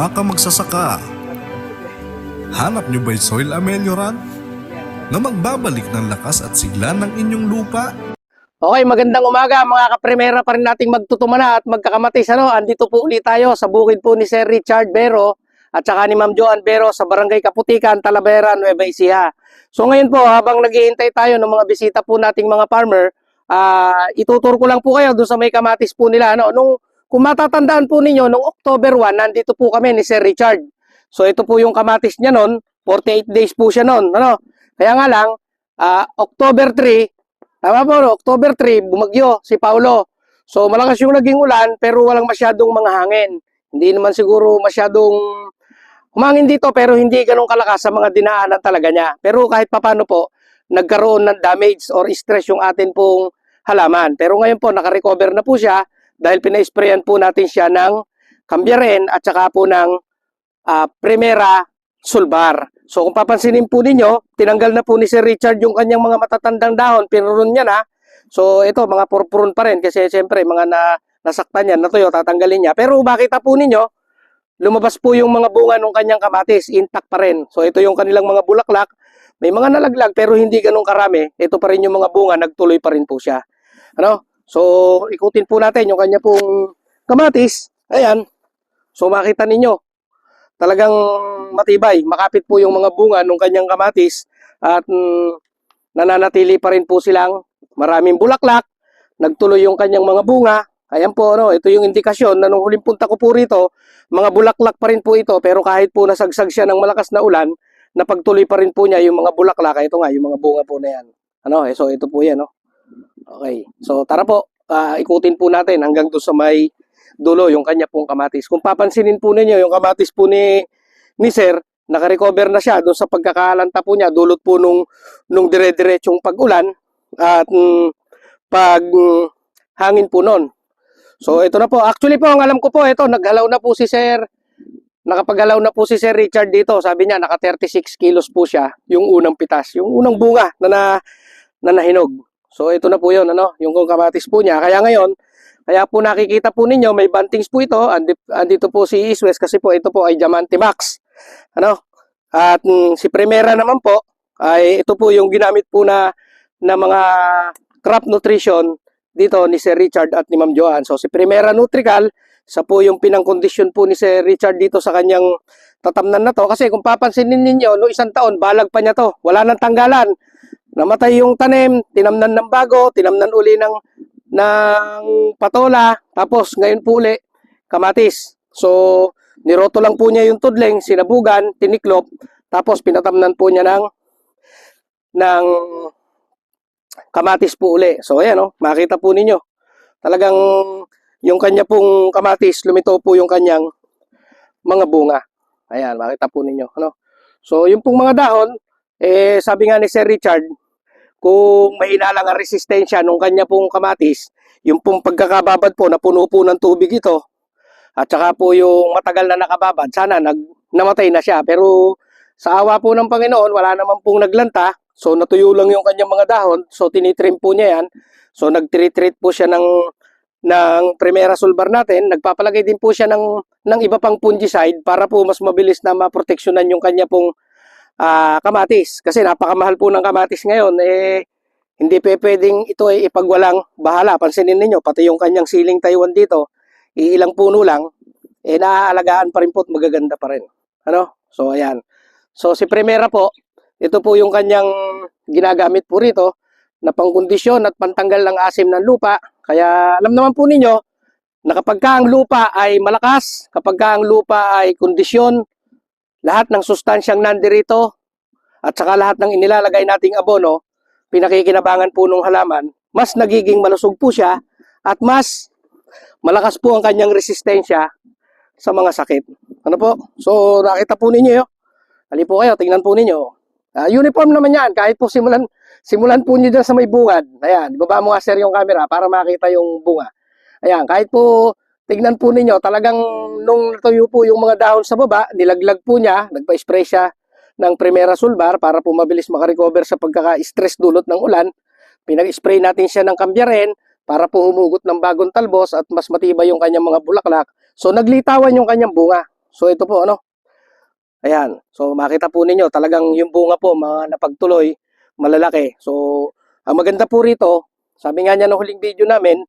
Mga kamagsasaka, hanap niyo ba'y soil amelioran? Na magbabalik ng lakas at sigla ng inyong lupa? Okay, magandang umaga mga kaprimera pa rin nating magtutumana at magkakamatis. Ano? Andito po ulit tayo sa bukid po ni Sir Richard Bero at saka ni Ma'am Joan Bero sa Barangay Kaputikan, Talavera, Nueva Ecija. So ngayon po, habang naghihintay tayo ng mga bisita po nating mga farmer, ah itutur ko lang po kayo doon sa may kamatis po nila. Ano? Nung, kung matatandaan po ninyo, nung October 1, nandito po kami ni Sir Richard. So ito po yung kamatis niya noon, 48 days po siya noon. Ano? Kaya nga lang, ah, October 3, Tama po? October 3, bumagyo si Paulo. So malakas yung naging ulan pero walang masyadong mga hangin. Hindi naman siguro masyadong humangin dito pero hindi ganun kalakas sa mga dinaanan talaga niya. Pero kahit papano po, nagkaroon ng damage or stress yung atin pong halaman. Pero ngayon po, nakarecover na po siya dahil pina-sprayan po natin siya ng kambyaren at saka po ng ah, Primera Sulbar. So kung papansinin po ninyo, tinanggal na po ni Sir Richard yung kanyang mga matatandang dahon, pinurun niya na. So ito, mga purpurun pa rin kasi siyempre mga na, nasaktan yan, natuyo, tatanggalin niya. Pero makita po ninyo, lumabas po yung mga bunga ng kanyang kamatis, intact pa rin. So ito yung kanilang mga bulaklak, may mga nalaglag pero hindi ganun karami. Ito pa rin yung mga bunga, nagtuloy pa rin po siya. Ano? So ikutin po natin yung kanya pong kamatis. Ayan. So makita ninyo, talagang matibay. Makapit po yung mga bunga ng kanyang kamatis at mm, nananatili pa rin po silang maraming bulaklak. Nagtuloy yung kanyang mga bunga. Ayan po, no, ito yung indikasyon na nung huling punta ko po rito, mga bulaklak pa rin po ito pero kahit po nasagsag siya ng malakas na ulan, napagtuloy pa rin po niya yung mga bulaklak. Ito nga, yung mga bunga po na yan. Ano, eh, so ito po yan, no. Okay. So tara po, ah, ikutin po natin hanggang doon sa may dulo yung kanya pong kamatis. Kung papansinin po ninyo, yung kamatis po ni, ni Sir, nakarecover na siya doon sa pagkakalanta po niya, dulot po nung, nung dire-diretsong pag-ulan at mm, pag mm, hangin po noon. So ito na po. Actually po, ang alam ko po, ito, naghalaw na po si Sir, nakapagalaw na po si Sir Richard dito. Sabi niya, naka 36 kilos po siya, yung unang pitas, yung unang bunga na, na, na nahinog. So ito na po yun, ano, yung kamatis po niya. Kaya ngayon, kaya po nakikita po ninyo, may bantings po ito. Andi, andito po si East West kasi po ito po ay Diamante Max. Ano? At mm, si Primera naman po, ay ito po yung ginamit po na, na mga crop nutrition dito ni Sir Richard at ni Ma'am Joanne. So si Primera Nutrical, sa po yung pinang-condition po ni Sir Richard dito sa kanyang tatamnan na to. Kasi kung papansinin ninyo, no isang taon, balag pa niya to. Wala nang tanggalan. Namatay yung tanim, tinamnan ng bago, tinamnan uli ng ng patola, tapos ngayon po uli, kamatis. So, niroto lang po niya yung tudling, sinabugan, tiniklop, tapos pinatamnan po niya ng ng kamatis po uli. So, ayan oh, makita po ninyo. Talagang yung kanya pong kamatis, lumito po yung kanyang mga bunga. Ayan, makita po ninyo. Ano? So, yung pong mga dahon, eh, sabi nga ni Sir Richard, kung mahina lang ang resistensya nung kanya pong kamatis, yung pong pagkakababad po, napuno po ng tubig ito, at saka po yung matagal na nakababad, sana nag, namatay na siya. Pero sa awa po ng Panginoon, wala naman pong naglanta, so natuyo lang yung kanyang mga dahon, so tinitrim po niya yan. So nag-treat po siya ng ng Primera Sulbar natin, nagpapalagay din po siya ng, ng iba pang fungicide para po mas mabilis na maproteksyonan yung kanya pong ah, kamatis. Kasi napakamahal po ng kamatis ngayon. Eh, hindi pe pwedeng ito ay ipagwalang bahala. Pansinin ninyo, pati yung kanyang siling Taiwan dito, iilang puno lang, eh naaalagaan pa rin po at magaganda pa rin. Ano? So, ayan. So, si Primera po, ito po yung kanyang ginagamit po rito na pangkondisyon at pantanggal ng asim ng lupa. Kaya alam naman po ninyo na kapag ka ang lupa ay malakas, kapag ka ang lupa ay kondisyon, lahat ng sustansyang nandirito at saka lahat ng inilalagay nating abono, pinakikinabangan po ng halaman, mas nagiging malusog po siya at mas malakas po ang kanyang resistensya sa mga sakit. Ano po? So, nakita po ninyo. Hali po kayo, tingnan po ninyo. Ah, uniform naman yan, kahit po simulan, simulan po nyo dyan sa may bungad. Ayan, baba mo nga sir yung camera para makita yung bunga. Ayan, kahit po tignan po ninyo, talagang nung natuyo po yung mga dahon sa baba, nilaglag po niya, nagpa-spray siya ng Primera Sulbar para po mabilis makarecover sa pagkaka-stress dulot ng ulan. Pinag-spray natin siya ng kambyaren para po humugot ng bagong talbos at mas matibay yung kanyang mga bulaklak. So naglitawan yung kanyang bunga. So ito po ano. Ayan. So makita po ninyo talagang yung bunga po mga napagtuloy malalaki. So ang maganda po rito, sabi nga niya ng huling video namin,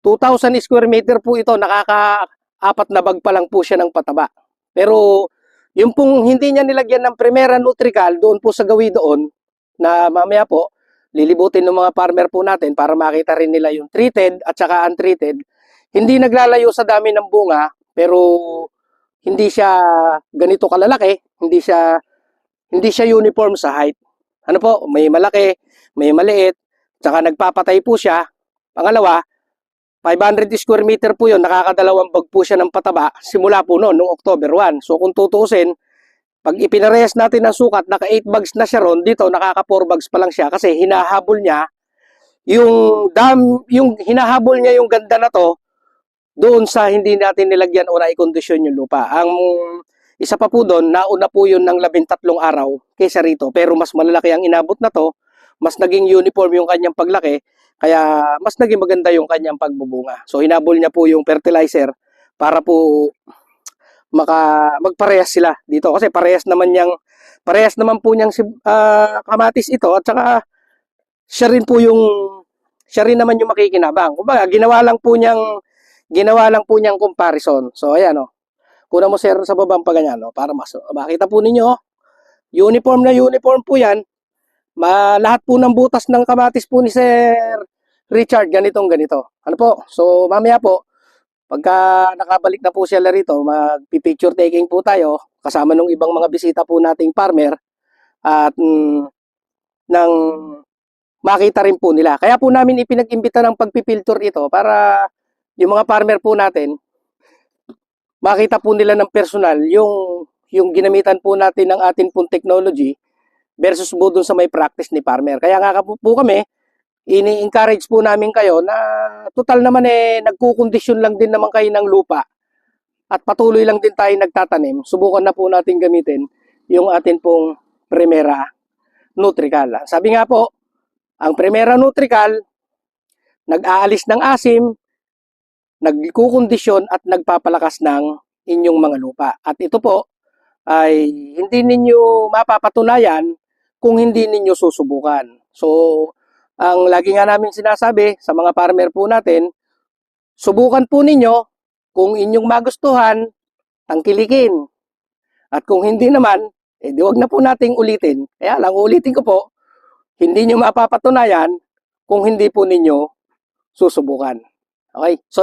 2,000 square meter po ito, nakaka-apat na bag pa lang po siya ng pataba. Pero yung pong hindi niya nilagyan ng Primera Nutrical doon po sa gawi doon na mamaya po lilibutin ng mga farmer po natin para makita rin nila yung treated at saka untreated. Hindi naglalayo sa dami ng bunga pero hindi siya ganito kalalaki, hindi siya hindi siya uniform sa height. Ano po, may malaki, may maliit, tsaka nagpapatay po siya. Pangalawa, 500 square meter po yun, nakakadalawang bag po siya ng pataba simula po noon, noong October 1. So kung tutuusin, pag ipinarehas natin ng sukat, naka 8 bags na siya ron, dito nakaka 4 bags pa lang siya kasi hinahabol niya yung dam, yung hinahabol niya yung ganda na to doon sa hindi natin nilagyan o naikondisyon yung lupa. Ang isa pa po doon, nauna po yun ng labintatlong araw kaysa rito. Pero mas malalaki ang inabot na to, mas naging uniform yung kanyang paglaki, kaya mas naging maganda yung kanyang pagbubunga. So hinabol niya po yung fertilizer para po maka magparehas sila dito kasi parehas naman yang parehas naman po niyang ah, kamatis ito at saka siya rin po yung siya rin naman yung makikinabang. Kumbaga, ginawa lang po niyang ginawa lang po niyang comparison. So ayan oh. Kuna mo sir sa babang pa ganyan no para mas makita po ninyo oh. Uniform na uniform po 'yan. Ma, lahat po ng butas ng kamatis po ni Sir Richard ganitong ganito. Ano po? So mamaya po pagka nakabalik na po sila rito, magpi-picture taking po tayo kasama ng ibang mga bisita po nating farmer at mm, ng makita rin po nila. Kaya po namin ipinag-imbita ng pagpipilter ito para yung mga farmer po natin makita po nila ng personal yung yung ginamitan po natin ng atin pong technology versus po dun sa may practice ni farmer. Kaya nga po, po kami, ini-encourage po namin kayo na total naman eh nagkukondisyon lang din naman kayo ng lupa at patuloy lang din tayo nagtatanim. Subukan na po natin gamitin yung atin pong Primera Nutrical. Sabi nga po, ang Primera Nutrical nag-aalis ng asim, nagkukondisyon at nagpapalakas ng inyong mga lupa. At ito po ay hindi ninyo mapapatunayan kung hindi ninyo susubukan. So, ang lagi nga namin sinasabi sa mga farmer po natin, subukan po ninyo kung inyong magustuhan, tangkilikin. At kung hindi naman, eh di wag na po nating ulitin. Kaya lang, ulitin ko po, hindi nyo mapapatunayan kung hindi po ninyo susubukan. Okay? So,